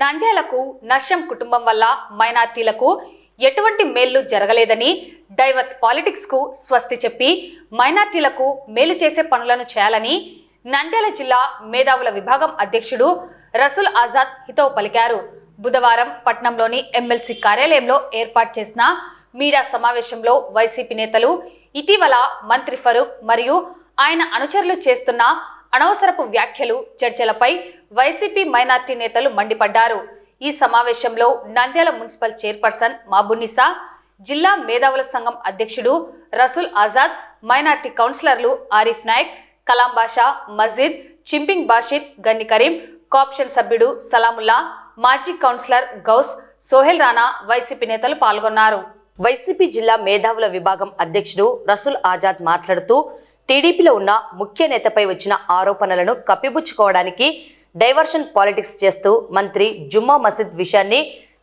నంద్యాలకు నష్యం కుటుంబం వల్ల మైనార్టీలకు ఎటువంటి మేళ్ళు జరగలేదని డైవర్ట్ పాలిటిక్స్కు స్వస్తి చెప్పి మైనార్టీలకు మేలు చేసే పనులను చేయాలని నంద్యాల జిల్లా మేధావుల విభాగం అధ్యక్షుడు రసూల్ ఆజాద్ హితవు పలికారు. బుధవారం పట్నంలోని ఎమ్మెల్సీ కార్యాలయంలో ఏర్పాటు చేసిన మీడియా సమావేశంలో వైసీపీ నేతలు ఇటీవల మంత్రి ఫరూక్ మరియు ఆయన అనుచరులు చేస్తున్న అనవసరపు వ్యాఖ్యలు చర్చలపై వైసీపీ మైనార్టీ నేతలు మండిపడ్డారు. ఈ సమావేశంలో నంద్యాల మున్సిపల్ చైర్పర్సన్ మాబునిసా జిల్లా మేధావుల సంఘం అధ్యక్షుడు రసూల్ ఆజాద్ మైనార్టీ కౌన్సిలర్లు ఆరిఫ్ నాయక్ కలాం బాషా మజీద్ చింపింగ్ బాషిద్ గన్ని కరీం కాప్షన్ సభ్యుడు సలాముల్లా మాజీ కౌన్సిలర్ గౌస్ సోహెల్ రాణా వైసీపీ నేతలు పాల్గొన్నారు. వైసీపీ జిల్లా మేధావుల విభాగం అధ్యక్షుడు రసూల్ ఆజాద్ మాట్లాడుతూ టీడీపీలో ఉన్న ముఖ్య నేతపై వచ్చిన ఆరోపణలను కప్పిపుచ్చుకోవడానికి డైవర్షన్ పాలిటిక్స్ చేస్తూ మంత్రి జుమ్మా మసీద్ విషయాన్ని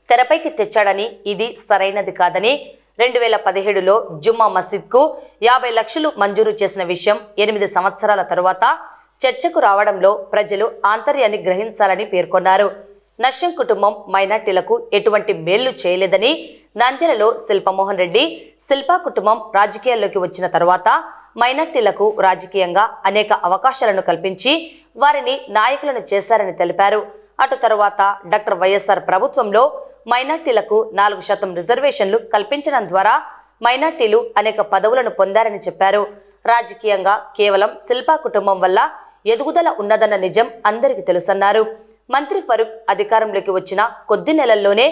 తెరపైకి తెచ్చాడని ఇది సరైనది కాదని రెండు వేల పదిహేడులో జుమ్మా మసీద్కు యాభై లక్షలు మంజూరు చేసిన విషయం ఎనిమిది సంవత్సరాల తరువాత చర్చకు రావడంలో ప్రజలు ఆంతర్యాన్ని గ్రహించాలని పేర్కొన్నారు. నష్టం కుటుంబం మైనార్టీలకు ఎటువంటి మేళ్ళు చేయలేదని నంద్యాలలో శిల్పమోహన్ రెడ్డి శిల్పా కుటుంబం రాజకీయాల్లోకి వచ్చిన తర్వాత మైనార్టీలకు రాజకీయంగా అనేక అవకాశాలను కల్పించి వారిని నాయకులను చేశారని తెలిపారు. అటు తరువాత డాక్టర్ వైఎస్ఆర్ ప్రభుత్వంలో మైనార్టీలకు నాలుగు శాతం రిజర్వేషన్లు కల్పించడం ద్వారా మైనార్టీలు అనేక పదవులను పొందారని చెప్పారు. రాజకీయంగా కేవలం శిల్పా కుటుంబం వల్ల ఎదుగుదల ఉన్నదన్న నిజం అందరికీ తెలుసన్నారు. మంత్రి ఫరూక్ అధికారంలోకి వచ్చిన కొద్ది నెలల్లోనే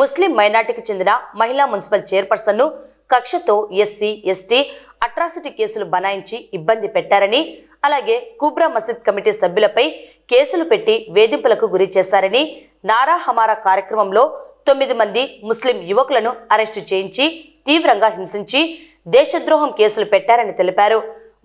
ముస్లిం మైనార్టీకి చెందిన మహిళా మున్సిపల్ చైర్పర్సన్ను కక్షతో ఎస్సీ ఎస్టీ అట్రాసిటీ కేసులు బనాయించి ఇబ్బంది పెట్టారని అలాగే కుబ్రా మసీద్ కమిటీ సభ్యులపై కేసులు పెట్టి వేధింపులకు గురి చేశారని నారా హమారా కార్యక్రమంలో తొమ్మిది మంది ముస్లిం యువకులను అరెస్టు చేయించి తీవ్రంగా హింసించి దేశద్రోహం కేసులు పెట్టారని తెలిపారు.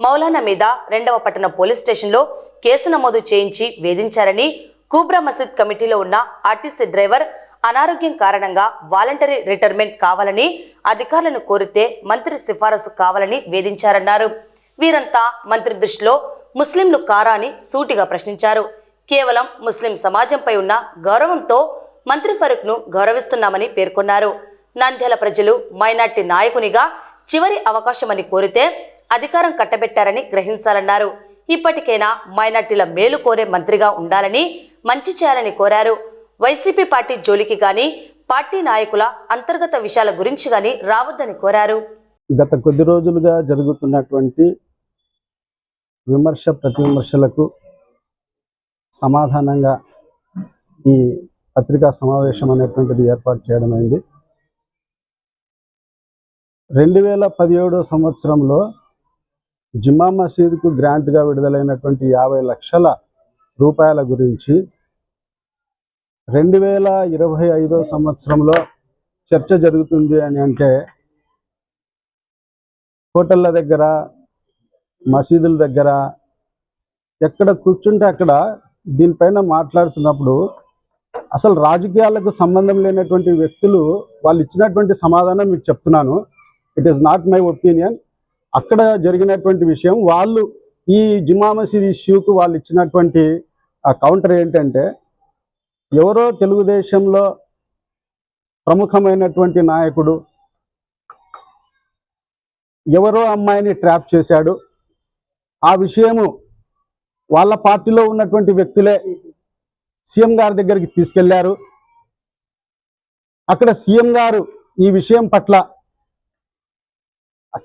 మౌలానా మీద రెండవ పట్టణ పోలీస్ స్టేషన్లో కేసు నమోదు చేయించి వేధించారని కూబ్రా మసీద్ కమిటీలో ఉన్న ఆర్టీసీ డ్రైవర్ అనారోగ్యం కారణంగా వాలంటరీ రిటైర్మెంట్ కావాలని అధికారులను కోరితే మంత్రి సిఫారసు కావాలని వేధించారన్నారు. వీరంతా మంత్రి దృష్టిలో ముస్లింలు కారా అని సూటిగా ప్రశ్నించారు. కేవలం ముస్లిం సమాజంపై ఉన్న గౌరవంతో మంత్రి ఫరూక్ను గౌరవిస్తున్నామని పేర్కొన్నారు. నంద్యాల ప్రజలు మైనార్టీ నాయకునిగా చివరి అవకాశమని కోరితే అధికారం కట్టబెట్టారని గ్రహించాలన్నారు. ఇప్పటికైనా మైనార్టీల మేలు కోరే మంత్రిగా ఉండాలని మంచి చేయాలని కోరారు. వైసీపీ పార్టీ జోలికి గాని పార్టీ నాయకుల అంతర్గత విషయాల గురించి గాని రావద్దని కోరారు. గత కొద్ది రోజులుగా జరుగుతున్నటువంటి విమర్శ ప్రతి విమర్శలకు సమాధానంగా ఈ పత్రికా సమావేశం అనేటువంటిది ఏర్పాటు చేయడమైంది రెండు వేల పదిహేడో సంవత్సరంలో జిమ్మా మసీదుకు గ్రాంట్గా విడుదలైనటువంటి యాభై లక్షల రూపాయల గురించి రెండు వేల ఇరవై ఐదో సంవత్సరంలో చర్చ జరుగుతుంది అని అంటే హోటళ్ళ దగ్గర మసీదుల దగ్గర ఎక్కడ కూర్చుంటే అక్కడ దీనిపైన మాట్లాడుతున్నప్పుడు అసలు రాజకీయాలకు సంబంధం లేనటువంటి వ్యక్తులు వాళ్ళు ఇచ్చినటువంటి సమాధానం మీకు చెప్తున్నాను. It is not my opinion అక్కడ జరిగినటువంటి విషయం వాళ్ళు ఈ జిమా మసీద్ ఇష్యూకు వాళ్ళు ఇచ్చినటువంటి ఆ కౌంటర్ ఏంటంటే ఎవరో తెలుగుదేశంలో ప్రముఖమైనటువంటి నాయకుడు ఎవరో అమ్మాయిని ట్రాప్ చేశాడు. ఆ విషయము వాళ్ళ పార్టీలో ఉన్నటువంటి వ్యక్తులే సీఎం గారి దగ్గరికి తీసుకెళ్ళారు. అక్కడ సీఎం గారు ఈ విషయం పట్ల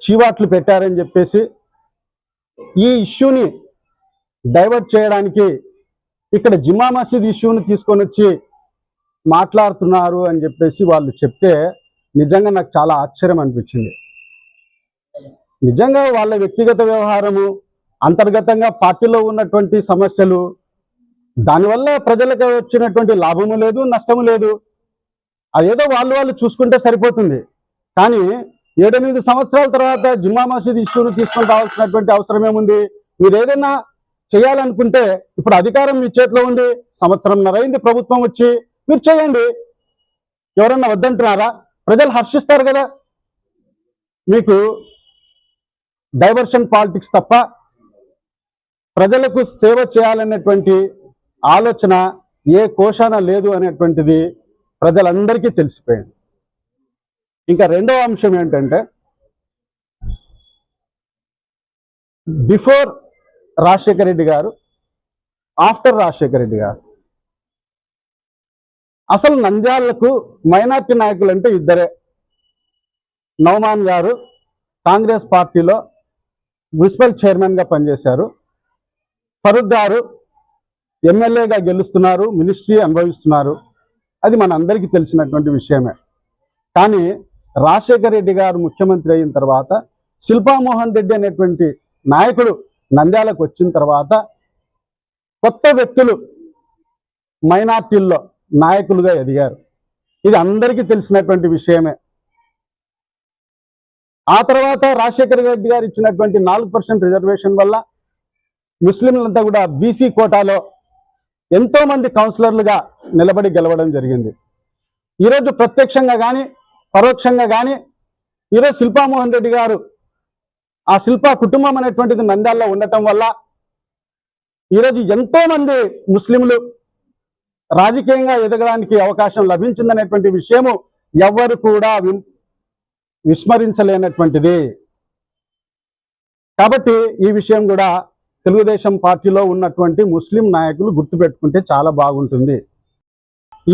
చీవాట్లు పెట్టారని చెప్పేసి ఈ ఇష్యూని డైవర్ట్ చేయడానికి ఇక్కడ జిమ్మా మసీద్ ఇష్యూని తీసుకొని వచ్చి మాట్లాడుతున్నారు అని చెప్పేసి వాళ్ళు చెప్తే నిజంగా నాకు చాలా ఆశ్చర్యం అనిపించింది. నిజంగా వాళ్ళ వ్యక్తిగత వ్యవహారము అంతర్గతంగా పార్టీలో ఉన్నటువంటి సమస్యలు దానివల్ల ప్రజలకు వచ్చినటువంటి లాభము లేదు నష్టము లేదు. అదేదో వాళ్ళు వాళ్ళు చూసుకుంటే సరిపోతుంది. కానీ ఏడెనిమిది సంవత్సరాల తర్వాత జుమ్మా మసీద్ ఇష్యూను తీసుకొని రావాల్సినటువంటి అవసరం ఏముంది? మీరు ఏదైనా చేయాలనుకుంటే ఇప్పుడు అధికారం మీ చేతిలో ఉంది. సంవత్సరంన్నర అయింది ప్రభుత్వం వచ్చి. మీరు చేయండి. ఎవరన్నా వద్దంటున్నారా? ప్రజలు హర్షిస్తారు కదా. మీకు డైవర్షన్ పాలిటిక్స్ తప్ప ప్రజలకు సేవ చేయాలనేటువంటి ఆలోచన ఏ కోశాన లేదు అనేటువంటిది ప్రజలందరికీ తెలిసిపోయింది. ఇంకా రెండవ అంశం ఏంటంటే బిఫోర్ రాజశేఖర రెడ్డి గారు ఆఫ్టర్ రాజశేఖర రెడ్డి గారు. అసలు నంద్యాలకు మైనార్టీ నాయకులు అంటే ఇద్దరే. నౌమాన్ గారు కాంగ్రెస్ పార్టీలో మున్సిపల్ చైర్మన్గా పనిచేశారు. ఫరూక్ గారు ఎమ్మెల్యేగా గెలుస్తున్నారు మినిస్ట్రీ అనుభవిస్తున్నారు. అది మన అందరికీ తెలిసినటువంటి విషయమే. కానీ రాజశేఖర రెడ్డి గారు ముఖ్యమంత్రి అయిన తర్వాత శిల్పామోహన్ రెడ్డి అనేటువంటి నాయకుడు నంద్యాలకు వచ్చిన తర్వాత కొత్త వ్యక్తులు మైనార్టీల్లో నాయకులుగా ఎదిగారు. ఇది అందరికీ తెలిసినటువంటి విషయమే. ఆ తర్వాత రాజశేఖర రెడ్డి గారు ఇచ్చినటువంటి నాలుగు పర్సెంట్ రిజర్వేషన్ వల్ల ముస్లింలంతా కూడా బీసీ కోటాలో ఎంతో మంది కౌన్సిలర్లుగా నిలబడి గెలవడం జరిగింది. ఈరోజు ప్రత్యక్షంగా కానీ పరోక్షంగా కానీ ఈరోజు శిల్పామోహన్ రెడ్డి గారు ఆ శిల్ప కుటుంబం అనేటువంటిది నంద్యాలలో ఉండటం వల్ల ఈరోజు ఎంతో మంది ముస్లింలు రాజకీయంగా ఎదగడానికి అవకాశం లభించిందనేటువంటి విషయము ఎవ్వరు కూడా విస్మరించలేనటువంటిది. కాబట్టి ఈ విషయం కూడా తెలుగుదేశం పార్టీలో ఉన్నటువంటి ముస్లిం నాయకులు గుర్తుపెట్టుకుంటే చాలా బాగుంటుంది.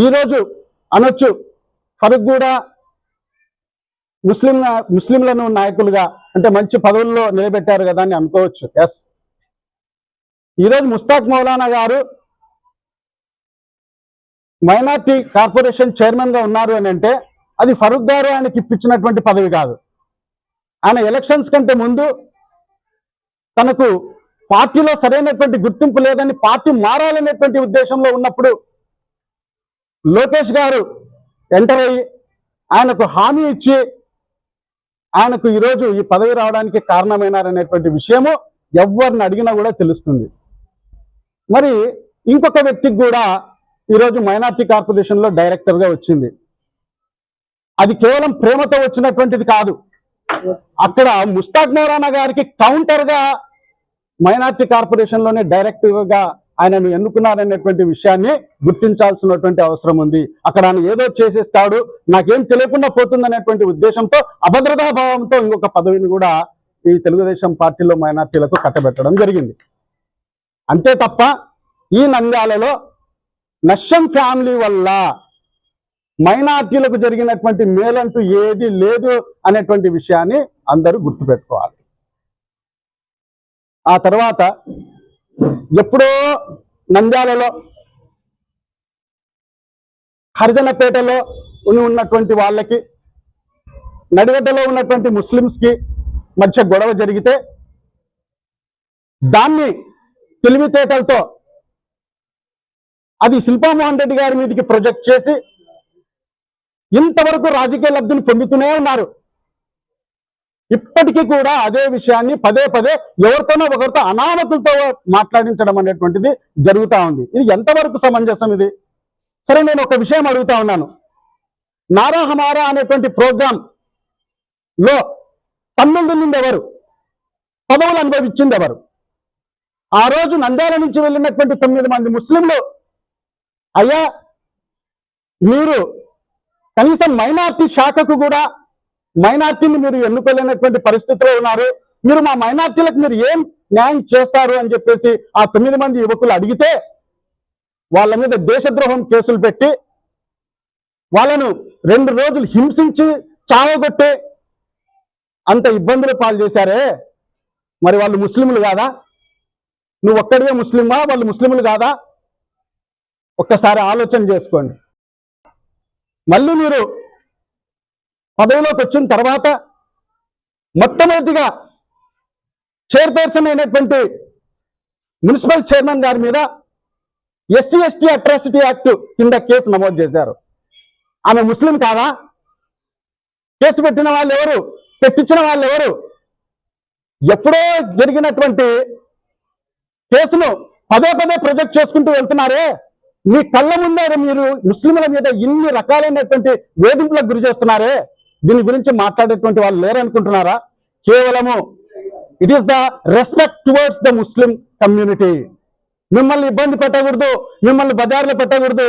ఈరోజు అనొచ్చు ఫరూక్ కూడా ముస్లిం ముస్లింలను నాయకులుగా అంటే మంచి పదవుల్లో నిలబెట్టారు కదా అని అనుకోవచ్చు. ఎస్ ఈరోజు ముస్తాక్ మౌలానా గారు మైనార్టీ కార్పొరేషన్ చైర్మన్గా ఉన్నారు అని అంటే అది ఫరూక్ గారు ఆయనకి ఇప్పించినటువంటి పదవి కాదు. ఆయన ఎలక్షన్స్ కంటే ముందు తనకు పార్టీలో సరైనటువంటి గుర్తింపు లేదని పార్టీ మారాలనేటువంటి ఉద్దేశంలో ఉన్నప్పుడు లోకేష్ గారు ఎంటర్ అయ్యి ఆయనకు హామీ ఇచ్చి ఆయనకు ఈరోజు ఈ పదవి రావడానికి కారణమైనారనేటువంటి విషయము ఎవరిని అడిగినా కూడా తెలుస్తుంది. మరి ఇంకొక వ్యక్తికి కూడా ఈరోజు మైనార్టీ కార్పొరేషన్లో డైరెక్టర్గా వచ్చింది. అది కేవలం ప్రేమతో వచ్చినటువంటిది కాదు. అక్కడ ముస్తాక్ మౌరానా గారికి కౌంటర్గా మైనార్టీ కార్పొరేషన్లోనే డైరెక్టర్గా ఆయనను ఎన్నుకున్నారనేటువంటి విషయాన్ని గుర్తించాల్సినటువంటి అవసరం ఉంది. అక్కడ ఆయన ఏదో చేసేస్తాడు నాకేం తెలియకుండా పోతుందనేటువంటి ఉద్దేశంతో అభద్రతా భావంతో ఇంకొక పదవిని కూడా ఈ తెలుగుదేశం పార్టీలో మైనార్టీలకు కట్టబెట్టడం జరిగింది. అంతే తప్ప ఈ నంద్యాలలో నష్టం ఫ్యామిలీ వల్ల మైనార్టీలకు జరిగినటువంటి మేలంటూ ఏది లేదు అనేటువంటి విషయాన్ని అందరూ గుర్తుపెట్టుకోవాలి. ఆ తర్వాత ఎప్పుడో నంద్యాలలో హరిజనపేటలో ఉని ఉన్నటువంటి వాళ్ళకి నడిగడ్డలో ఉన్నటువంటి ముస్లిమ్స్కి మధ్య గొడవ జరిగితే దాన్ని తెలివితేటలతో అది శిల్పామోహన్ రెడ్డి గారి మీదకి ప్రొజెక్ట్ చేసి ఇంతవరకు రాజకీయ లబ్ధిని పొందుతూనే ఉన్నారు. ఇప్పటికీ కూడా అదే విషయాన్ని పదే పదే ఎవరితోనో ఒకరితో అనామకులతో మాట్లాడించడం అనేటువంటిది జరుగుతా ఉంది. ఇది ఎంతవరకు సమంజసం ఇది? సరే నేను ఒక విషయం అడుగుతా ఉన్నాను. నారా హమారా అనేటువంటి ప్రోగ్రాం లో పన్నెండు నుండి ఎవరు? పదవులు అనుభవించింది ఎవరు? ఆ రోజు నంద్యాల నుంచి వెళ్ళినటువంటి తొమ్మిది మంది ముస్లింలు అయ్యా మీరు కనీసం మైనార్టీ శాఖకు కూడా మైనార్టీని మీరు ఎన్నుకోలేనటువంటి పరిస్థితిలో ఉన్నారు. మీరు మా మైనార్టీలకు మీరు ఏం న్యాయం చేస్తారు అని చెప్పేసి ఆ తొమ్మిది మంది యువకులు అడిగితే వాళ్ళ మీద దేశద్రోహం కేసులు పెట్టి వాళ్ళను రెండు రోజులు హింసించి చావగొట్టి అంత ఇబ్బందులు పాలు చేశారే. మరి వాళ్ళు ముస్లింలు కాదా? నువ్వు ఒక్కడివే ముస్లిమా? వాళ్ళు ముస్లింలు కాదా? ఒక్కసారి ఆలోచన చేసుకోండి. మళ్ళీ మీరు పదవిలోకి వచ్చిన తర్వాత మొట్టమొదటిగా చైర్పర్సన్ అయినటువంటి మున్సిపల్ చైర్మన్ గారి మీద ఎస్సీ ఎస్టీ అట్రాసిటీ యాక్ట్ కింద కేసు నమోదు చేశారు. ఆమె ముస్లిం కాదా? కేసు పెట్టిన వాళ్ళు ఎవరు? పెట్టించిన వాళ్ళు ఎవరు? ఎప్పుడో జరిగినటువంటి కేసును పదే పదే ప్రొజెక్ట్ చేసుకుంటూ వెళ్తున్నారే? మీ కళ్ళ ముందే మీరు ముస్లింల మీద ఇన్ని రకాలైనటువంటి వేధింపులకు గురి చేస్తున్నారే? దీని గురించి మాట్లాడేటువంటి వాళ్ళు లేరనుకుంటున్నారా? కేవలము it is the respect towards the Muslim community మిమ్మల్ని ఇబ్బంది పెట్టకూడదు మిమ్మల్ని బజార్లో పెట్టకూడదు.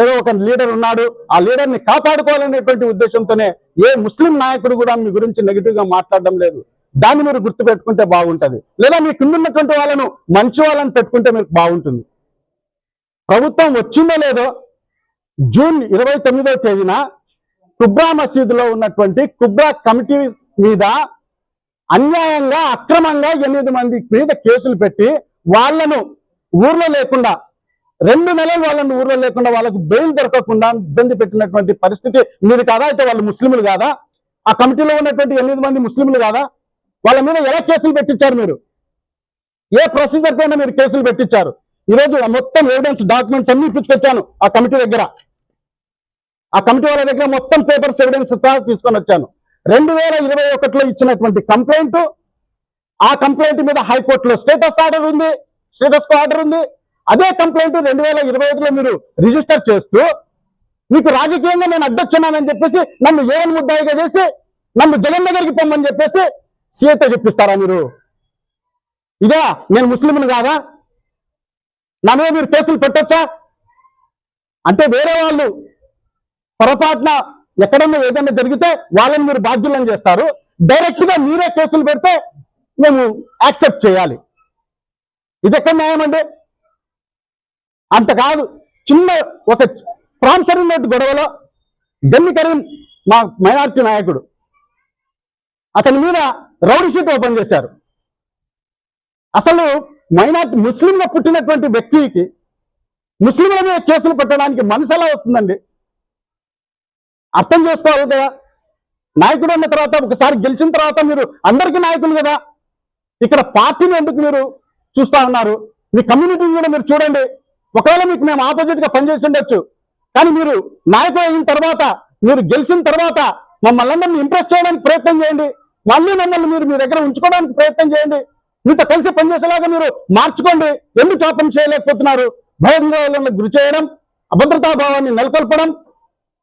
ఏదో ఒక లీడర్ ఉన్నాడు ఆ లీడర్ని కాపాడుకోవాలనేటువంటి ఉద్దేశంతోనే ఏ ముస్లిం నాయకుడు కూడా మీ గురించి నెగిటివ్గా మాట్లాడడం లేదు. దాన్ని మీరు గుర్తు పెట్టుకుంటే బాగుంటది. లేదా మీ కిందున్నటువంటి వాళ్ళను మంచి వాళ్ళని పెట్టుకుంటే మీకు బాగుంటుంది. ప్రభుత్వం వచ్చిందో లేదో జూన్ ఇరవై తొమ్మిదో తేదీన కుబ్రా మసీదులో ఉన్నటువంటి కుబ్రా కమిటీ మీద అన్యాయంగా అక్రమంగా ఎనిమిది మంది మీద కేసులు పెట్టి వాళ్ళను ఊర్లో లేకుండా రెండు నెలలు వాళ్ళని ఊర్లో లేకుండా వాళ్ళకు బెయిల్ దొరకకుండా ఇబ్బంది పెట్టినటువంటి పరిస్థితి మీది కాదా? అయితే వాళ్ళు ముస్లింలు కాదా? ఆ కమిటీలో ఉన్నటువంటి ఎనిమిది మంది ముస్లింలు కాదా? వాళ్ళ మీద ఎలా కేసులు పెట్టించారు మీరు? ఏ ప్రొసీజర్ పైన మీరు కేసులు పెట్టించారు? ఈరోజు మొత్తం ఎవిడెన్స్ డాక్యుమెంట్స్ అన్ని ఇప్పించుకొచ్చాను ఆ కమిటీ దగ్గర. ఆ కమిటీ వాళ్ళ దగ్గర మొత్తం పేపర్స్ ఎవిడెన్స్ తీసుకొని వచ్చాను. రెండు వేల ఇరవై ఒకటిలో ఇచ్చినటువంటి కంప్లైంట్ ఆ కంప్లైంట్ మీద హైకోర్టులో స్టేటస్ ఆర్డర్ ఉంది స్టేటస్ ఆర్డర్ ఉంది. అదే కంప్లైంట్ రెండు వేల ఇరవై ఐదులో మీరు రిజిస్టర్ చేస్తూ మీకు రాజకీయంగా నేను అడ్డొచ్చున్నానని చెప్పేసి నన్ను ఏవన్ ముద్దాయిగా చేసి నన్ను జగన్ దగ్గరికి పొమ్మని చెప్పేసి సీఏతో చెప్పిస్తారా మీరు? ఇదా నేను ముస్లింని కాదా? నా మీద మీరు కేసులు పెట్టొచ్చా? అంటే వేరే వాళ్ళు పొరపాటున ఎక్కడన్నా ఏదైనా జరిగితే వాళ్ళని మీరు బాధ్యులను చేస్తారు. డైరెక్ట్గా మీరే కేసులు పెడితే మేము యాక్సెప్ట్ చేయాలి. ఇది ఎక్కడ న్యాయం అండి? అంత కాదు. చిన్న ఒక ప్రాన్సర్ నోట్ గొడవలో గన్ని కరీం మా మైనార్టీ నాయకుడు అతని మీద రౌడీ షీట్ ఓపెన్ చేశారు. అసలు మైనార్టీ ముస్లింగా పుట్టినటువంటి వ్యక్తికి ముస్లింల మీద కేసులు పెట్టడానికి మనసు ఎలా వస్తుందండి? అర్థం చేసుకోవాలి కదా. నాయకుడు అన్న తర్వాత ఒకసారి గెలిచిన తర్వాత మీరు అందరికీ నాయకులు కదా. ఇక్కడ పార్టీని ఎందుకు మీరు చూస్తా ఉన్నారు? మీ కమ్యూనిటీని కూడా మీరు చూడండి. ఒకవేళ మీకు మేము ఆపోజిట్గా పనిచేసి ఉండొచ్చు. కానీ మీరు నాయకుడు అయిన తర్వాత మీరు గెలిచిన తర్వాత మమ్మల్ని అందరినీ ఇంప్రెస్ చేయడానికి ప్రయత్నం చేయండి. మళ్ళీ మమ్మల్ని మీరు మీ దగ్గర ఉంచుకోవడానికి ప్రయత్నం చేయండి. మీతో కలిసి పనిచేసేలాగా మీరు మార్చుకోండి. ఎందుకు పాపం చేయలేకపోతున్నారు? భయంగా గురి చేయడం అభద్రతా భావాన్ని నెలకొల్పడం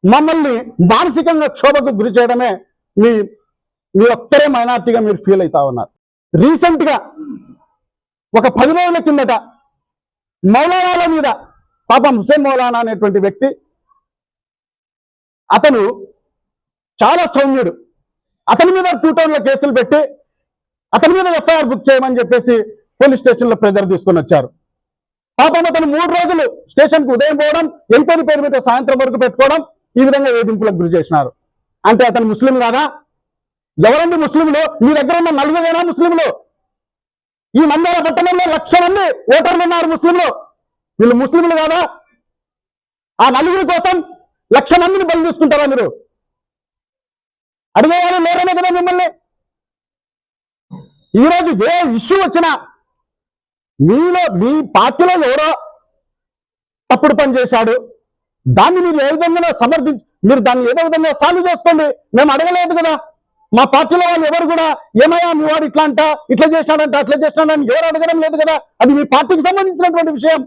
మమ్మల్ని మానసికంగా క్షోభకు గురి చేయడమే మీ మీ ఒక్కరే మైనార్టీగా మీరు ఫీల్ అవుతా ఉన్నారు. రీసెంట్గా ఒక పది రోజుల కిందట మౌలానాల మీద పాపం హుసేన్ మౌలానా అనేటువంటి వ్యక్తి అతను చాలా సౌమ్యుడు. అతని మీద టూ టౌన్ల లో కేసులు పెట్టి అతని మీద ఎఫ్ఐఆర్ బుక్ చేయమని చెప్పేసి పోలీస్ స్టేషన్లో ప్రెజర్ తీసుకొని వచ్చారు. పాపం అతను మూడు రోజులు స్టేషన్కు ఉదయం పోవడం ఎంక్వైరీ పేరు మీద సాయంత్రం వరకు పెట్టుకోవడం ఈ విధంగా వేధింపులకు గురి చేసినారు. అంటే అతను ముస్లిం కాదా? ఎవరండి ముస్లింలు? మీ దగ్గర ఉన్న నలుగురేనా ముస్లింలు. ఈ నంద్యాల పట్టణంలో లక్ష మంది ఓటర్లు ఉన్నారు ముస్లింలు. వీళ్ళు ముస్లింలు కాదా? ఆ నలుగురి కోసం లక్ష మందిని బలి తీసుకుంటారా మీరు? అడిగేవారు లేరనే కదా మిమ్మల్ని. ఈరోజు ఏ ఇష్యూ వచ్చినా మీలో మీ పార్టీలో ఎవరో తప్పుడు పని చేశాడు. దాన్ని మీరు ఏ విధంగా సమర్థించి మీరు దాన్ని ఏదో విధంగా సాల్వ్ చేసుకోండి. మేము అడగలేదు కదా. మా పార్టీలో వాళ్ళు ఎవరు కూడా ఏమయ్యా మీ వాడు ఇట్లా అంట ఇట్లా చేసినాడంట అట్లా చేసినాడని ఎవరు అడగడం లేదు కదా. అది మీ పార్టీకి సంబంధించినటువంటి విషయం.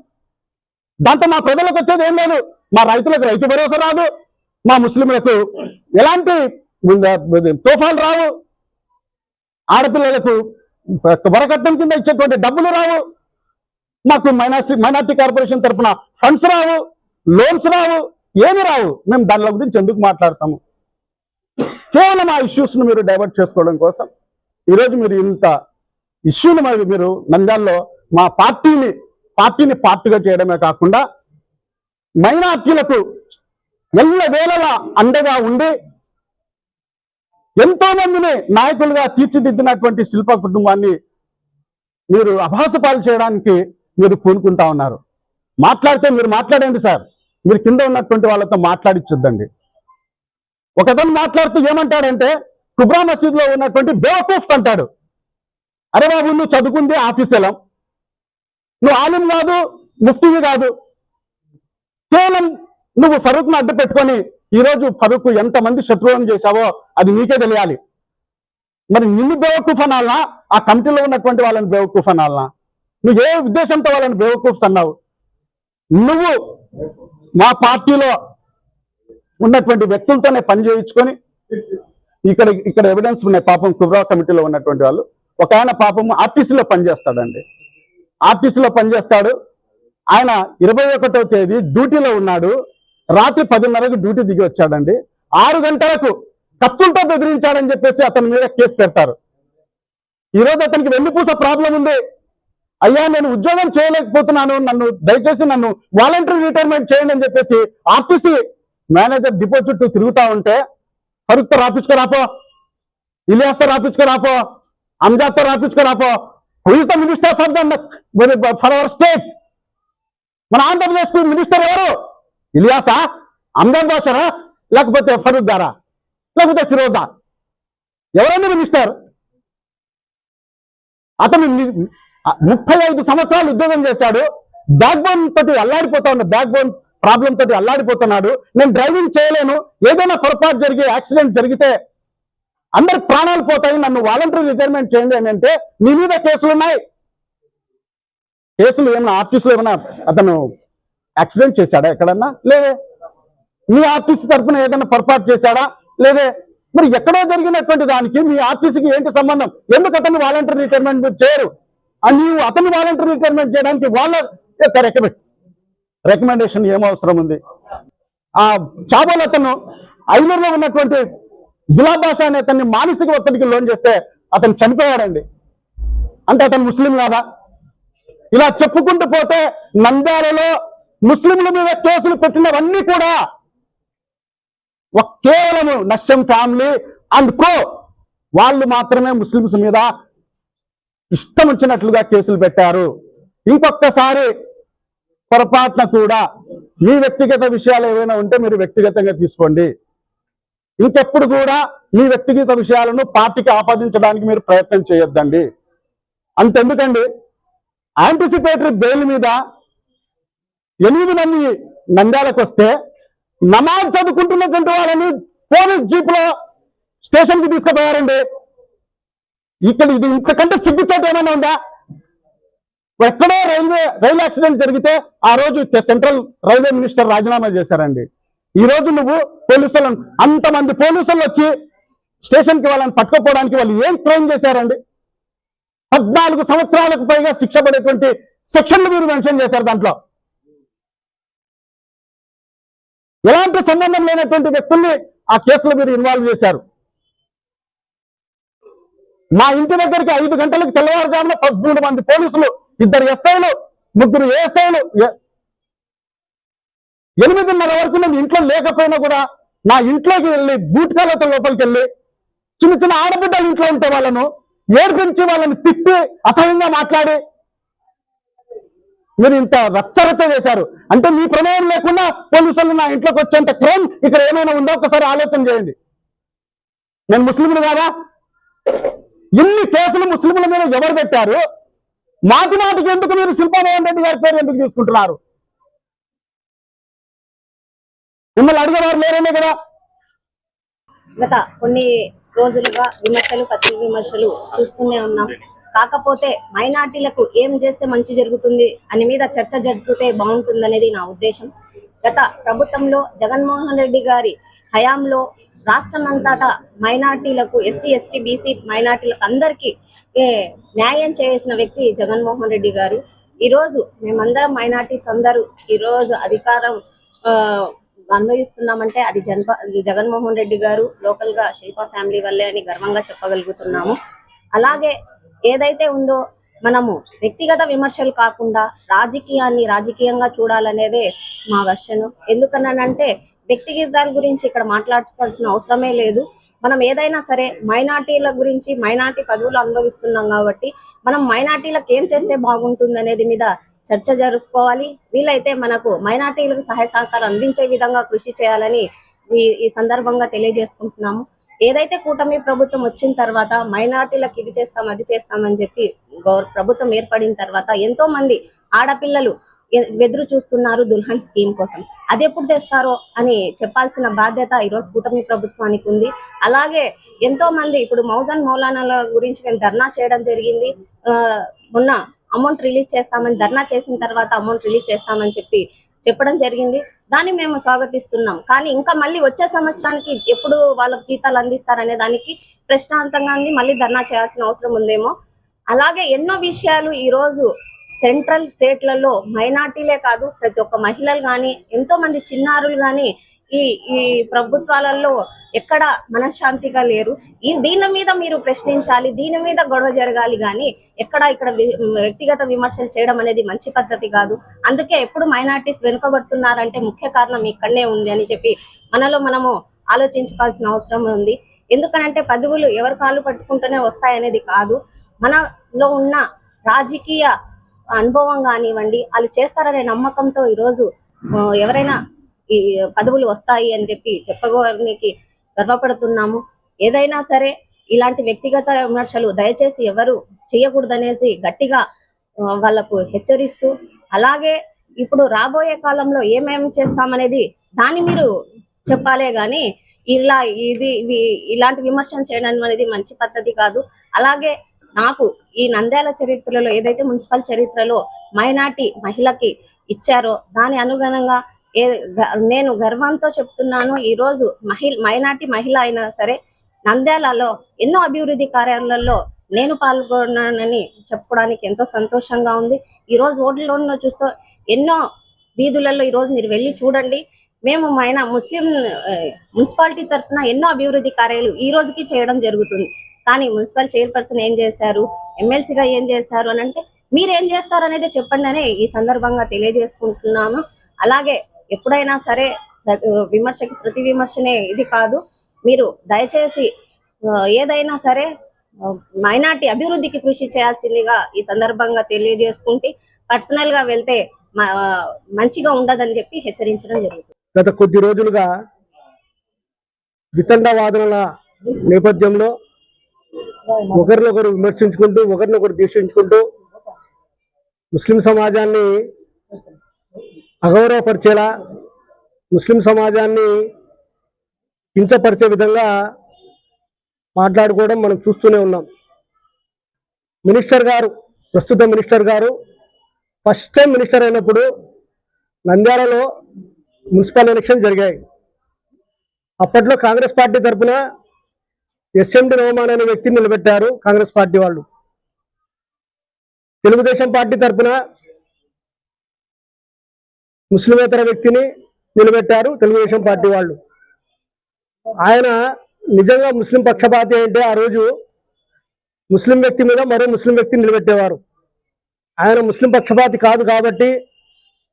దాంతో మా ప్రజలకు వచ్చేది ఏం లేదు. మా రైతులకు రైతు భరోసా రాదు. మా ముస్లింలకు ఎలాంటి తోఫాలు రావు. ఆడపిల్లలకు వరకట్నం కింద ఇచ్చేటువంటి డబ్బులు రావు. మాకు మైనార్టీ మైనార్టీ కార్పొరేషన్ తరఫున ఫండ్స్ రావు. లోన్స్ రావు ఏమి రావు. మేము దానిలో గురించి ఎందుకు మాట్లాడతాము? కేవలం ఆ ఇష్యూస్ను మీరు డైవర్ట్ చేసుకోవడం కోసం ఈరోజు మీరు ఇంత ఇష్యూను మరి మీరు నంద్యాల్లో మా పార్టీని పార్టీని పార్టీగా చేయడమే కాకుండా మైనార్టీలకు ఎల్ల వేళలా అండగా ఉండి ఎంతో మందిని నాయకులుగా తీర్చిదిద్దినటువంటి శిల్ప కుటుంబాన్ని మీరు అభాసపాలు చేయడానికి మీరు పూనుకుంటా ఉన్నారు. మాట్లాడితే మీరు మాట్లాడండి సార్. మీరు కింద ఉన్నటువంటి వాళ్ళతో మాట్లాడి చూద్దండి. ఒకతను మాట్లాడుతూ ఏమంటాడంటే కుబ్రా మసీద్లో ఉన్నటువంటి బేవకూఫ్స్ అంటాడు. అరే బాబు నువ్వు చదువుకుంది ఆఫీసెలం నువ్వు ఆలిం కాదు ముఫ్తీవి కాదు. కేవలం నువ్వు ఫరూక్ను అడ్డు పెట్టుకొని ఈరోజు ఫరూక్ ఎంతమంది శత్రువులను చేశావో అది నీకే తెలియాలి. మరి నిన్ను బేవకూఫ్ అనాలనా? ఆ కమిటీలో ఉన్నటువంటి వాళ్ళని బేవకూఫ్ అనాలనా? నువ్వు ఏ ఉద్దేశంతో వాళ్ళని బేవకూఫ్స్ అన్నావు? నువ్వు మా పార్టీలో ఉన్నటువంటి వ్యక్తులతోనే పని చేయించుకొని ఇక్కడ ఇక్కడ ఎవిడెన్స్ ఉన్నాయి. పాపం కుబ్రా కమిటీలో ఉన్నటువంటి వాళ్ళు. ఒక ఆయన పాపం ఆర్టీసీలో పనిచేస్తాడండి. ఆర్టీసీలో పనిచేస్తాడు. ఆయన ఇరవై ఒకటో తేదీ డ్యూటీలో ఉన్నాడు. రాత్రి పదిన్నరకు డ్యూటీ దిగి వచ్చాడండి. ఆరు గంటలకు కత్తులతో బెదిరించాడని చెప్పేసి అతని మీద కేసు పెడతారు. ఈరోజు అతనికి వెన్నుపూస ప్రాబ్లం ఉంది. అయ్యా నేను ఉద్యోగం చేయలేకపోతున్నాను. నన్ను దయచేసి నన్ను వాలంటరీ రిటైర్మెంట్ చేయండి అని చెప్పేసి ఆర్టీసీ మేనేజర్ డిపో చుట్టూ తిరుగుతా ఉంటే ఫరూక్తో రాపించుకోరాపో ఇలియాస్తో రాపించుకోరాపో అంజాద్తో రాపించుకోరాపో who is the minister for the for our state మన ఆంధ్రప్రదేశ్కు మినిస్టర్ ఎవరు? ఇలియాసా? అంజాద్ బాషరా? లేకపోతే ఫరూక్ గారా? లేకపోతే ఫిరోజా? ఎవరైనా మినిస్టర్ అతను ముప్పై ఐదు సంవత్సరాలు ఉద్యోగం చేశాడు. బ్యాక్ బోన్ తోటి అల్లాడిపోతా ఉన్న బ్యాక్ బోన్ ప్రాబ్లం తోటి అల్లాడిపోతున్నాడు. నేను డ్రైవింగ్ చేయలేను. ఏదైనా పొరపాటు జరిగి యాక్సిడెంట్ జరిగితే అందరి ప్రాణాలు పోతాయి. నన్ను వాలంటరీ రిటైర్మెంట్ చేయండి అని అంటే నీ మీద కేసులు ఉన్నాయి. కేసులు ఏమైనా ఆర్టీసీలో ఏమైనా అతను యాక్సిడెంట్ చేశాడా ఎక్కడన్నా? లేదే. మీ ఆర్టీసీ తరపున ఏదైనా పొరపాటు చేశాడా? లేదే. మరి ఎక్కడో జరిగినటువంటి దానికి మీ ఆర్టీసీకి ఏంటి సంబంధం? ఎందుకు అతను వాలంటరీ రిటైర్మెంట్ చేయరు? నీవు అతను వాలంటీర్ రిటైర్మెంట్ చేయడానికి వాళ్ళ యొక్క రికమెండ్ రికమెండేషన్ ఏమవసరం అవసరం ఉంది? ఆ చాబోల్ అతను ఐలూరులో ఉన్నటువంటి గులాబ్ బాషా అనే అతన్ని మానసిక ఒత్తిడికి లోన్ చేస్తే అతను చనిపోయాడండి. అంటే అతను ముస్లిం కాదా ఇలా చెప్పుకుంటూ పోతే నంద్యాలలో ముస్లింల మీద కేసులు పెట్టినవన్నీ కూడా ఒక కేవలము నష్టం ఫ్యామిలీ అండ్ కో. వాళ్ళు మాత్రమే ముస్లిమ్స్ మీద ఇష్టం వచ్చినట్లుగా కేసులు పెట్టారు. ఇంకొకసారి పొరపాటున కూడా మీ వ్యక్తిగత విషయాలు ఏవైనా ఉంటే మీరు వ్యక్తిగతంగా తీసుకోండి. ఇంకెప్పుడు కూడా మీ వ్యక్తిగత విషయాలను పార్టీకి ఆపాదించడానికి మీరు ప్రయత్నం చేయొద్దండి. అంతెందుకండి? యాంటిసిపేటరీ బెయిల్ మీద ఎనిమిది మంది నంద్యాలకు వస్తే నమాజ్ చదువుకుంటున్నటువంటి వాళ్ళని పోలీస్ జీప్లో తీసుకుపోయారండి. ఇక్కడ ఇది ఇంతకంటే సిగ్గుచాటు ఏమైనా ఉందా? ఎక్కడో రైల్వే రైలు యాక్సిడెంట్ జరిగితే ఆ రోజు సెంట్రల్ రైల్వే మినిస్టర్ రాజీనామా చేశారండి. ఈ రోజు నువ్వు పోలీసులను అంతమంది పోలీసులు వచ్చి స్టేషన్కి వాళ్ళని పట్టుకోపోవడానికి వాళ్ళు ఏం క్లెయిమ్ చేశారండి? పద్నాలుగు సంవత్సరాలకు పైగా శిక్ష పడేటువంటి సెక్షన్లు మీరు మెన్షన్ చేశారు దాంట్లో. ఎలాంటి సంబంధం లేనటువంటి వ్యక్తుల్ని ఆ కేసులో మీరు ఇన్వాల్వ్ చేశారు. మా ఇంటి దగ్గరికి ఐదు గంటలకు తెల్లవారుజామున పదమూడు మంది పోలీసులు ఇద్దరు ఎస్ఐలు ముగ్గురు ఏఎస్ఐలు ఎనిమిదిన్నర వరకు నేను ఇంట్లో లేకపోయినా కూడా నా ఇంట్లోకి వెళ్ళి బూట్కాలతో లోపలికి వెళ్ళి చిన్న చిన్న ఆడబిడ్డలు ఇంట్లో ఉంటే వాళ్ళను ఏడిపించి వాళ్ళని తిప్పి అసహ్యంగా మాట్లాడి మీరు ఇంత రచ్చరచ్చ చేశారు. అంటే మీ ప్రమేయం లేకుండా పోలీసులు నా ఇంట్లోకి వచ్చేంత క్రైమ్ ఇక్కడ ఏమైనా ఉందో? ఒకసారి ఆలోచన చేయండి. నేను ముస్లింలు కాదా? ఇన్ని కేసులు ముస్లింల మీద ఎవరు పెట్టారు? మాటి మాటికి ఎందుకు మీరు శిల్పామోహన్ రెడ్డి గారి పేరు ఎందుకు తీసుకుంటున్నారు? మిమ్మల్ని అడిగేవారు లేరనే కదా? గత కొన్ని రోజులుగా విమర్శలు కత్తి విమర్శలు చూస్తూనే ఉన్నాం. కాకపోతే మైనార్టీలకు ఏం చేస్తే మంచి జరుగుతుంది అని మీద చర్చ జరిగితే బాగుంటుందనేది నా ఉద్దేశం. గత ప్రభుత్వంలో జగన్మోహన్ రెడ్డి గారి హయాంలో రాష్ట్రం అంతటా మైనార్టీలకు ఎస్సీ ఎస్టీ బీసీ మైనార్టీలకు అందరికీ న్యాయం చేసిన వ్యక్తి జగన్మోహన్ రెడ్డి గారు. ఈరోజు మేమందరం మైనార్టీస్ అందరూ ఈరోజు అధికారం ఆ, అది జన్మ జగన్మోహన్ రెడ్డి గారు లోకల్గా శిల్ప ఫ్యామిలీ వల్లే అని గర్వంగా చెప్పగలుగుతున్నాము. అలాగే ఏదైతే ఉందో మనము వ్యక్తిగత విమర్శలు కాకుండా రాజకీయాన్ని రాజకీయంగా చూడాలనేదే మా వర్షను. ఎందుకన్నానంటే వ్యక్తిగతాల గురించి ఇక్కడ మాట్లాడుకోవాల్సిన అవసరమే లేదు. మనం ఏదైనా సరే మైనార్టీల గురించి మైనార్టీ పదవులు అనుభవిస్తున్నాం కాబట్టి మనం మైనార్టీలకు ఏం చేస్తే బాగుంటుంది అనేది మీద చర్చ జరుపుకోవాలి. వీలైతే మనకు మైనార్టీలకు సహాయ సహకారం అందించే విధంగా కృషి చేయాలని ఈ ఈ సందర్భంగా తెలియజేసుకుంటున్నాము. ఏదైతే కూటమి ప్రభుత్వం వచ్చిన తర్వాత మైనార్టీలకు ఇది చేస్తాం అది చేస్తామని చెప్పి ప్రభుత్వం ఏర్పడిన తర్వాత ఎంతో మంది ఆడపిల్లలు ఎదురు చూస్తున్నారు దుల్హన్ స్కీమ్ కోసం. అది ఎప్పుడు తెస్తారో అని చెప్పాల్సిన బాధ్యత ఈరోజు కూటమి ప్రభుత్వానికి ఉంది. అలాగే ఎంతో మంది ఇప్పుడు మౌజన్ మౌలానాల గురించి మేము ధర్నా చేయడం జరిగింది. మొన్న అమౌంట్ రిలీజ్ చేస్తామని ధర్నా చేసిన తర్వాత అమౌంట్ రిలీజ్ చేస్తామని చెప్పి చెప్పడం జరిగింది. దాన్ని మేము స్వాగతిస్తున్నాం. కానీ ఇంకా మళ్ళీ వచ్చే సంవత్సరానికి ఎప్పుడు వాళ్ళకి జీతాలు అందిస్తారనే దానికి ప్రశ్నాంతంగా ఉంది. మళ్ళీ ధర్నా చేయాల్సిన అవసరం ఉందేమో. అలాగే ఎన్నో విషయాలు ఈ రోజు సెంట్రల్ స్టేట్లలో మైనార్టీలే కాదు ప్రతి ఒక్క మహిళలు కానీ ఎంతో మంది చిన్నారులు కానీ ఈ ఈ ప్రభుత్వాలలో ఎక్కడ మనశ్శాంతిగా లేరు. ఈ దీని మీద మీరు ప్రశ్నించాలి దీని మీద గొడవ జరగాలి కానీ ఎక్కడ ఇక్కడ వ్యక్తిగత విమర్శలు చేయడం అనేది మంచి పద్ధతి కాదు. అందుకే ఎప్పుడు మైనార్టీస్ వెనుకబడుతున్నారంటే ముఖ్య కారణం ఇక్కడనే ఉంది అని చెప్పి మనలో మనము ఆలోచించుకోవాల్సిన అవసరం ఉంది. ఎందుకనంటే పదవులు ఎవరు కాళ్ళు పట్టుకుంటూనే వస్తాయనేది కాదు. మనలో ఉన్న రాజకీయ అనుభవం కానివ్వండి వాళ్ళు చేస్తారనే నమ్మకంతో ఈరోజు ఎవరైనా ఈ పదవులు వస్తాయి అని చెప్పి చెప్పుకోవడానికి గర్వపడుతున్నాము. ఏదైనా సరే ఇలాంటి వ్యక్తిగత విమర్శలు దయచేసి ఎవరు చేయకూడదనేసి గట్టిగా వాళ్ళకు వాళ్ళకు హెచ్చరిస్తూ అలాగే ఇప్పుడు రాబోయే కాలంలో ఏమేమి చేస్తామనేది దాన్ని మీరు చెప్పాలే గాని ఇలా ఇది ఇలాంటి విమర్శలు చేయడం అనేది మంచి పద్ధతి కాదు. అలాగే నాకు ఈ నంద్యాల చరిత్రలో ఏదైతే మున్సిపల్ చరిత్రలో మైనార్టీ మహిళకి ఇచ్చారో దాని అనుగుణంగా ఏ గ- నేను గర్వంతో చెప్తున్నాను ఈ రోజు మహిళ మైనార్టీ మహిళ అయినా సరే నంద్యాలలో ఎన్నో అభివృద్ధి కార్యాలలో నేను పాల్గొన్నానని చెప్పడానికి ఎంతో సంతోషంగా ఉంది. ఈ రోజు ఓట్లలో చూస్తూ ఎన్నో వీధులలో ఈ రోజు మీరు వెళ్ళి చూడండి. మేము మైన ముస్లిం మున్సిపాలిటీ తరఫున ఎన్నో అభివృద్ధి కార్యాలు ఈ రోజుకి చేయడం జరుగుతుంది. కానీ మున్సిపల్ చైర్పర్సన్ ఏం చేశారు? ఎమ్మెల్సీగా ఏం చేశారు? అని అంటే మీరు ఏం చేస్తారనేది చెప్పండి అని ఈ సందర్భంగా తెలియజేసుకుంటున్నాను. అలాగే ఎప్పుడైనా సరే విమర్శకి ప్రతి విమర్శనే ఇది కాదు. మీరు దయచేసి ఏదైనా సరే మైనార్టీ అభివృద్ధికి కృషి చేయాల్సిందిగా ఈ సందర్భంగా తెలియజేసుకుంటే పర్సనల్గా వెళ్తే మంచిగా ఉండదని చెప్పి హెచ్చరించడం జరుగుతుంది. గత కొద్ది రోజులుగా వితండ వాదనల నేపథ్యంలో ఒకరినొకరు విమర్శించుకుంటూ ఒకరినొకరు దూషించుకుంటూ ముస్లిం సమాజాన్ని అగౌరవపరిచేలా ముస్లిం సమాజాన్ని కించపరిచే విధంగా మాట్లాడుకోవడం మనం చూస్తూనే ఉన్నాం. మినిస్టర్ గారు ప్రస్తుత మినిస్టర్ గారు ఫస్ట్ టైం మినిస్టర్ అయినప్పుడు నంద్యాలలో మున్సిపల్ ఎలక్షన్ జరిగాయి. అప్పట్లో కాంగ్రెస్ పార్టీ తరఫున ఎస్ఎండి నవమాన్ అనే వ్యక్తిని నిలబెట్టారు కాంగ్రెస్ పార్టీ వాళ్ళు. తెలుగుదేశం పార్టీ తరఫున ముస్లిమేతర వ్యక్తిని నిలబెట్టారు తెలుగుదేశం పార్టీ వాళ్ళు. ఆయన నిజంగా ముస్లిం పక్షపాతి అంటే ఆ రోజు ముస్లిం వ్యక్తి మీద మరో ముస్లిం వ్యక్తిని నిలబెట్టేవారు. ఆయన ముస్లిం పక్షపాతి కాదు కాబట్టి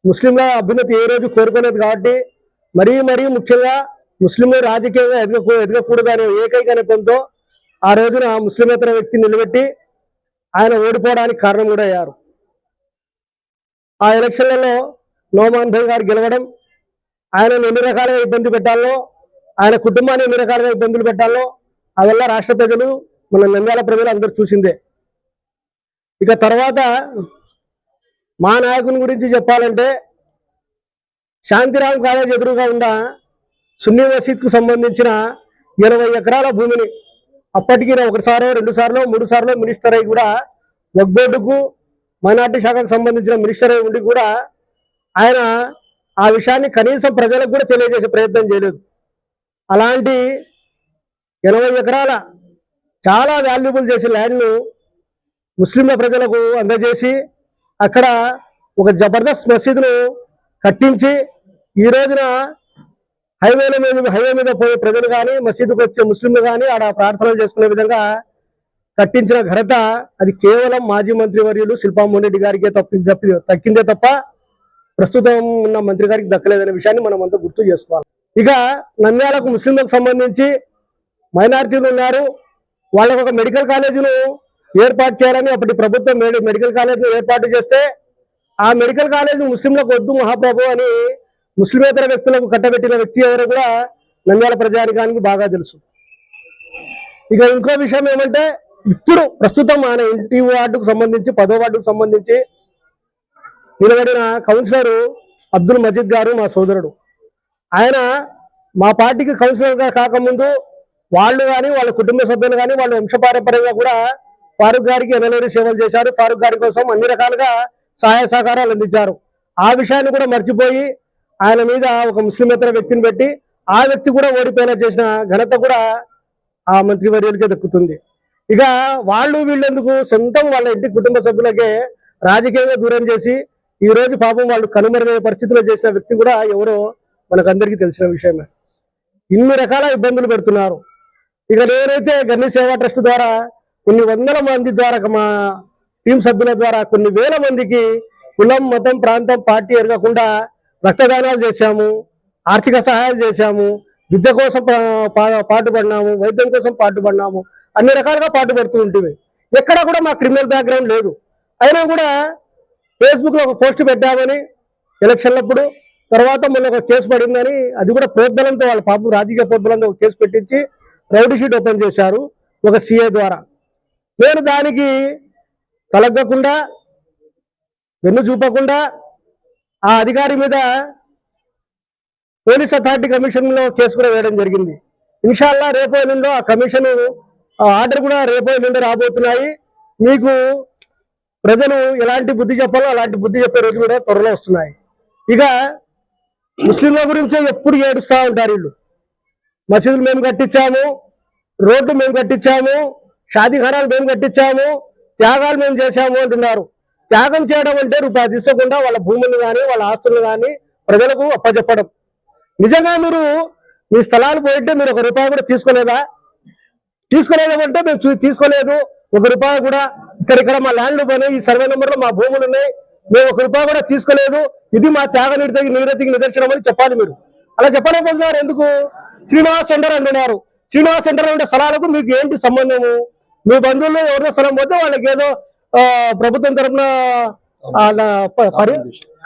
ముస్లింల అభ్యున్నతి ఏ రోజు కోరుకునేది కాబట్టి మరీ మరీ ముఖ్యంగా ముస్లింలు రాజకీయంగా ఎదగకూ ఎదగకూడదు అనే ఏకైక నెపంతో ఆ రోజున ముస్లిమేతర వ్యక్తిని నిలబెట్టి ఆయన ఓడిపోవడానికి కారణం కూడా అయ్యారు. ఆ ఎలక్షన్లలో నోమాన్ భాయ్ గారు గెలవడం ఆయనను ఎన్ని రకాలుగా ఇబ్బంది పెట్టాలో ఆయన కుటుంబాన్ని ఎన్ని రకాలుగా ఇబ్బందులు పెట్టాలో అవల్ల రాష్ట్ర ప్రజలు మన నంద్యాల ప్రజలు అందరూ చూసిందే. ఇక తర్వాత మా నాయకుని గురించి చెప్పాలంటే శాంతిరామ్ కాలేజ్ ఎదురుగా ఉన్న సున్నీ మసీద్కు సంబంధించిన ఇరవై ఎకరాల భూమిని అప్పటికి ఒకసారో రెండు సార్లు మూడు సార్లు మినిస్టర్ అయి కూడా వక్ బోర్డుకు మైనార్టీ శాఖకు సంబంధించిన మినిస్టర్ అయి ఉండి కూడా ఆయన ఆ విషయాన్ని కనీసం ప్రజలకు కూడా తెలియజేసే ప్రయత్నం చేయలేదు. అలాంటి ఇరవై ఎకరాల చాలా వాల్యుబుల్ చేసే ల్యాండ్ను ముస్లింల ప్రజలకు అందజేసి అక్కడ ఒక జబర్దస్త్ మసీదును కట్టించి ఈ రోజున హైవేల మీద హైవే మీద పోయే ప్రజలు కానీ మసీదుకు వచ్చే ముస్లింలు కానీ ఆడ ప్రార్థనలు చేసుకునే విధంగా కట్టించిన ఘనత అది కేవలం మాజీ మంత్రి వర్యులు శిల్పామోహన్ రెడ్డి గారికే తప్పి తప్పి తక్కిందే తప్ప ప్రస్తుతం ఉన్న మంత్రి గారికి దక్కలేదనే విషయాన్ని మనం అంతా గుర్తు చేసుకోవాలి. ఇక నంద్యాలకు ముస్లింలకు సంబంధించి మైనారిటీలు ఉన్నారు. వాళ్ళకు ఒక మెడికల్ కాలేజీను ఏర్పాటు చేయాలని అప్పటి ప్రభుత్వం మెడికల్ కాలేజీని ఏర్పాటు చేస్తే ఆ మెడికల్ కాలేజీ ముస్లింలకు వద్దు మహాప్రభు అని ముస్లిమేతర వ్యక్తులకు కట్టబెట్టిన వ్యక్తి ఎవరు కూడా నంద్యాల ప్రజానికానికి బాగా తెలుసు. ఇక ఇంకో విషయం ఏమంటే ఇప్పుడు ప్రస్తుతం ఆయన ఇంటి వార్డుకు సంబంధించి పదో వార్డుకు సంబంధించి నిలబడిన కౌన్సిలర్ అబ్దుల్ మజీద్ గారు మా సోదరుడు. ఆయన మా పార్టీకి కౌన్సిలర్గా కాకముందు వాళ్ళు కానీ వాళ్ళ కుటుంబ సభ్యులు కానీ వాళ్ళ వంశపారపరంగా కూడా ఫారూక్ గారికి ఎనలేని సేవలు చేశారు. ఫారూక్ గారి కోసం అన్ని రకాలుగా సహాయ సహకారాలు అందించారు. ఆ విషయాన్ని కూడా మర్చిపోయి ఆయన మీద ఒక ముస్లిమేతర వ్యక్తిని పెట్టి ఆ వ్యక్తి కూడా ఓడిపోయేలా చేసిన ఘనత కూడా ఆ మంత్రివర్యులకే దక్కుతుంది. ఇక వాళ్ళు వీళ్ళెందుకు సొంతం వాళ్ళ ఇంటి కుటుంబ సభ్యులకే రాజకీయంగా దూరం చేసి ఈ రోజు పాపం వాళ్ళు కనుమరుగైన పరిస్థితిలో చేసిన వ్యక్తి కూడా ఎవరో మనకందరికీ తెలిసిన విషయమే. ఇన్ని రకాల ఇబ్బందులు పెడుతున్నారు. ఇక నేనైతే గన్ని సేవా ట్రస్ట్ ద్వారా కొన్ని వందల మంది ద్వారా మా టీం సభ్యుల ద్వారా కొన్ని వేల మందికి కులం మతం ప్రాంతం పార్టీ ఎరగకుండా రక్తదానాలు చేశాము ఆర్థిక సహాయాలు చేశాము విద్య కోసం పా- పా- పాటుపడినాము వైద్యం కోసం పాటుపడినాము అన్ని రకాలుగా పాటుపడుతూ ఉంటుంది ఎక్కడ కూడా మా క్రిమినల్ బ్యాక్గ్రౌండ్ లేదు. అయినా కూడా ఫేస్బుక్లో ఒక పోస్ట్ పెట్టామని ఎలక్షన్లప్పుడు. తర్వాత మొన్న ఒక కేసు పడిందని అది కూడా ప్రోద్బలంతో వాళ్ళ పాపం రాజకీయ ప్రోద్బలంతో ఒక కేసు పెట్టించి రౌడీ షీట్ ఓపెన్ చేశారు ఒక సీఏ ద్వారా. నేను దానికి తలగ్గకుండా వెన్ను చూపకుండా ఆ అధికారి మీద పోలీస్ అథారిటీ కమిషన్లో కేసు కూడా వేయడం జరిగింది. ఇన్షాల్లా రేపు ఎల్లుండో ఆ కమిషన్ ఆర్డర్ కూడా రేపు ఎల్లుండో రాబోతున్నాయి. మీకు ప్రజలు ఎలాంటి బుద్ధి చెప్పాలో అలాంటి బుద్ధి చెప్పే రోజు కూడా త్వరలో వస్తున్నాయి. ఇక ముస్లింల గురించే ఎప్పుడు ఏడుస్తూ ఉంటారు వీళ్ళు. మసీదులు మేము కట్టించాము రోడ్లు మేము కట్టించాము షాదీఖానాలు మేము కట్టించాము త్యాగాలు మేము చేశాము అంటున్నారు. త్యాగం చేయడం అంటే రూపాయి తీసుకోకుండా వాళ్ళ భూములు కానీ వాళ్ళ ఆస్తులు కానీ ప్రజలకు అప్పచెప్పడం నిజంగా మీరు మీ స్థలాలు పోయింటే మీరు ఒక రూపాయి కూడా తీసుకోలేదా? తీసుకోలేదంటే మేము తీసుకోలేదు. ఒక రూపాయి కూడా ఇక్కడ ఇక్కడ మా ల్యాండ్లు పోయినాయి ఈ సర్వే నెంబర్లో మా భూములు ఉన్నాయి. మేము ఒక రూపాయి కూడా తీసుకోలేదు. ఇది మా త్యాగ నిరతికి నిరతికి నిదర్శనం అని చెప్పాలి మీరు. అలా చెప్పలేకపోతున్నారు. ఎందుకు? శ్రీనివాస్ సెంటర్ అంటున్నారు. శ్రీనివాస్ సెంటర్ ఉండే స్థలాలకు మీకు ఏంటి సంబంధము? మీ బంధువులు ఎవరిదో స్థలం పోతే వాళ్ళకి ఏదో ఆ, ప్రభుత్వం తరఫున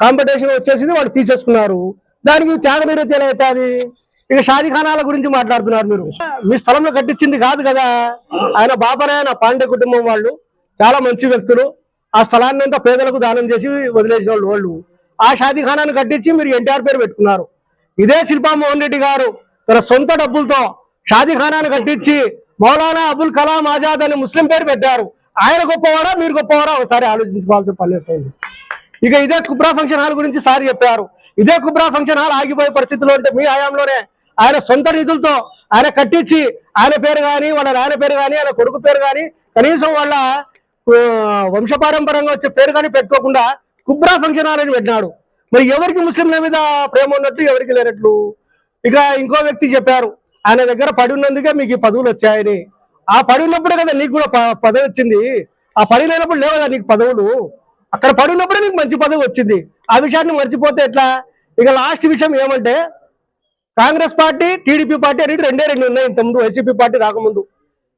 కాంపిటీషన్ వచ్చేసింది వాళ్ళు తీసేసుకున్నారు. దానికి త్యాగ నిరతి ఎలా అవుతుంది ఇక షాదీఖానాల గురించి మాట్లాడుతున్నారు మీరు. మీ స్థలంలో కట్టించింది కాదు కదా. ఆయన బాబరాయన పాండే కుటుంబం వాళ్ళు. చాలా మంచి వ్యక్తులు. ఆ స్థలాన్ని అంతా పేదలకు దానం చేసి వదిలేసిన వాళ్ళు వాళ్ళు. ఆ షాదీఖానాన్ని కట్టించి మీరు ఎన్టీఆర్ పేరు పెట్టుకున్నారు. ఇదే శిల్పామోహన్ రెడ్డి గారు తన సొంత డబ్బులతో షాదీఖానాన్ని కట్టించి మౌలానా అబుల్ కలాం ఆజాద్ అని ముస్లిం పేరు పెట్టారు. ఆయన గొప్పవాడా మీరు గొప్పవాడా? ఒకసారి ఆలోచించుకోవాల్సిన పని అవుతుంది ఇక ఇదే కుబ్రా ఫంక్షన్ హాల్ గురించి సార్ చెప్పారు. ఇదే కుబ్రా ఫంక్షన్ హాల్ ఆగిపోయే పరిస్థితిలో ఉంటే మీ హయాంలోనే ఆయన సొంత నిధులతో ఆయన కట్టించి ఆయన పేరు కానీ వాళ్ళ నాయన పేరు కానీ ఆయన కొడుకు పేరు కానీ కనీసం వాళ్ళ వంశపారంపరంగా వచ్చే పేరు కానీ పెట్టుకోకుండా కుబ్రా ఫంక్షన్ హాల్ అని పెట్టినాడు. మరి ఎవరికి ముస్లింల మీద ప్రేమ ఉన్నట్లు ఎవరికి లేనట్లు? ఇక ఇంకో వ్యక్తి చెప్పారు ఆయన దగ్గర పడి ఉన్నందుకే మీకు ఈ పదవులు వచ్చాయని. ఆ పడి ఉన్నప్పుడే కదా నీకు కూడా ప- పదవి వచ్చింది. ఆ పడి లేనప్పుడు లేవు కదా నీకు పదవులు? అక్కడ పడి ఉన్నప్పుడే నీకు మంచి పదవి వచ్చింది. ఆ విషయాన్ని మర్చిపోతే ఎట్లా? ఇక లాస్ట్ విషయం ఏమంటే కాంగ్రెస్ పార్టీ టీడీపీ పార్టీ అనేది రెండే రెండు ఉన్నాయి ఇంతకుముందు. వైసీపీ పార్టీ రాకముందు.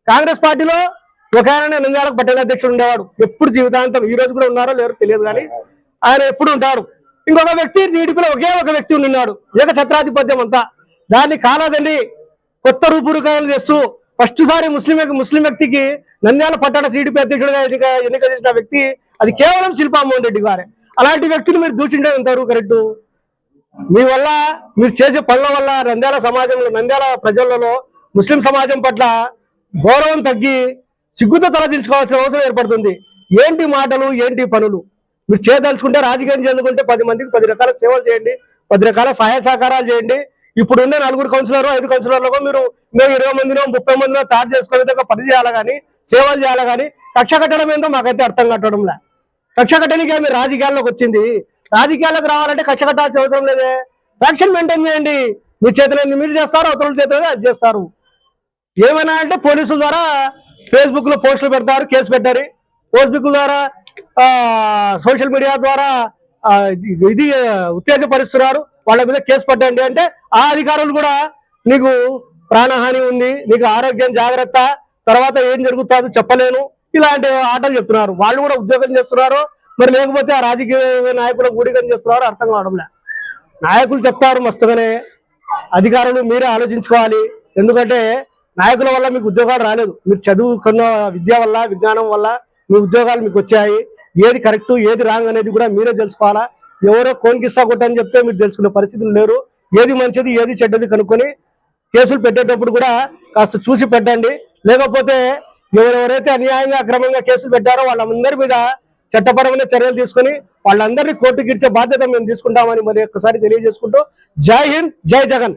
కాంగ్రెస్ పార్టీలో ఒక ఆయన నంద్యాలకు పట్టణ అధ్యక్షుడు ఉండేవాడు. ఎప్పుడు జీవితాంతం ఈ రోజు కూడా ఉన్నారో లేరో తెలియదు కానీ ఆయన ఎప్పుడు ఉంటాడు. ఇంకొక వ్యక్తి టీడీపీలో ఒకే ఒక వ్యక్తి ఉన్నాడు. ఏక ఛత్రాధిపత్యం అంతా. దాన్ని కాలదండి. కొత్త రూపురేఖలు చేస్తూ ఫస్ట్ సారి ముస్లిం ముస్లిం వ్యక్తికి నంద్యాల పట్టణ టీడీపీ అధ్యక్షుడిగా ఎన్నిక ఎన్నిక చేసిన వ్యక్తి అది కేవలం శిల్పామోహన్ రెడ్డి గారే. అలాంటి వ్యక్తులు మీరు దూచిండే ఉంటారు కరెక్ట్ మీ వల్ల మీరు చేసే పనుల వల్ల నంద్యాల సమాజంలో నంద్యాల ప్రజలలో ముస్లిం సమాజం పట్ల గౌరవం తగ్గి సిగ్గుతో తలదించుకోవాల్సిన అవసరం ఏర్పడుతుంది. ఏంటి మాటలు ఏంటి పనులు? మీరు చేయదలుచుకుంటే రాజకీయం చదువుకుంటే పది మందికి పది రకాల సేవలు చేయండి పది రకాల సహాయ సహకారాలు చేయండి. ఇప్పుడు ఉండే నలుగురు కౌన్సిలర్ ఐదు కౌన్సిలర్లకు మీరు మేము ఇరవై మందినో ముప్పై మందినో తయారు చేసుకునే విధంగా పని చేయాలి కానీ సేవలు చేయాలి కానీ కక్ష కట్టడం ఏందో మాకైతే అర్థం కట్టడంలే కక్ష కట్టడానికి మీరు రాజకీయాల్లోకి వచ్చింది? రాజకీయాల్లోకి రావాలంటే కక్ష కట్టాల్సిన అవసరం లేదే. ఫ్యాక్షన్ మెయింటైన్ చేయండి. మీ చేతులు మీరు చేస్తారు అవతల చేతిలో అది చేస్తారు. ఏమైనా అంటే పోలీసుల ద్వారా ఫేస్బుక్లో పోస్టులు పెడతారు కేసు పెట్టారు. ఫేస్బుక్ ద్వారా సోషల్ మీడియా ద్వారా ఇది- ఇది ఉత్తేజపరుస్తున్నారు. వాళ్ళ మీద కేసు పట్టండి అంటే ఆ అధికారులు కూడా నీకు ప్రాణహాని ఉంది నీకు ఆరోగ్యం జాగ్రత్త తర్వాత ఏం జరుగుతుందో చెప్పలేను. ఇలాంటి ఆటలు చెప్తున్నారు. వాళ్ళు కూడా ఉద్యోగం చేస్తున్నారు. మరి లేకపోతే ఆ రాజకీయ నాయకులకు ఊడిగం చేస్తున్నారు అర్థం కావడంలే నాయకులు చెప్తారు మస్తుగానే. అధికారులు మీరే ఆలోచించుకోవాలి. ఎందుకంటే నాయకుల వల్ల మీకు ఉద్యోగాలు రాలేదు. మీరు చదువుకున్న విద్య వల్ల విజ్ఞానం వల్ల మీ ఉద్యోగాలు మీకు వచ్చాయి. ఏది కరెక్ట్ ఏది రాంగ్ అనేది కూడా మీరే తెలుసుకోవాలా? ఎవరో కోన్కిస్తా కొట్టని చెప్తే మీరు తెలుసుకునే పరిస్థితులు లేరు. ఏది మంచిది ఏది చెడ్డది కనుక్కొని కేసులు పెట్టేటప్పుడు కూడా కాస్త చూసి పెట్టండి. లేకపోతే ఎవరెవరైతే అన్యాయంగా అక్రమంగా కేసులు పెట్టారో వాళ్ళందరి మీద చట్టపరమైన చర్యలు తీసుకొని వాళ్ళందరినీ కోర్టు ఇచ్చే బాధ్యత మేము తీసుకుంటామని మరి ఒక్కసారి తెలియజేసుకుంటూ జై హింద్ జై జగన్.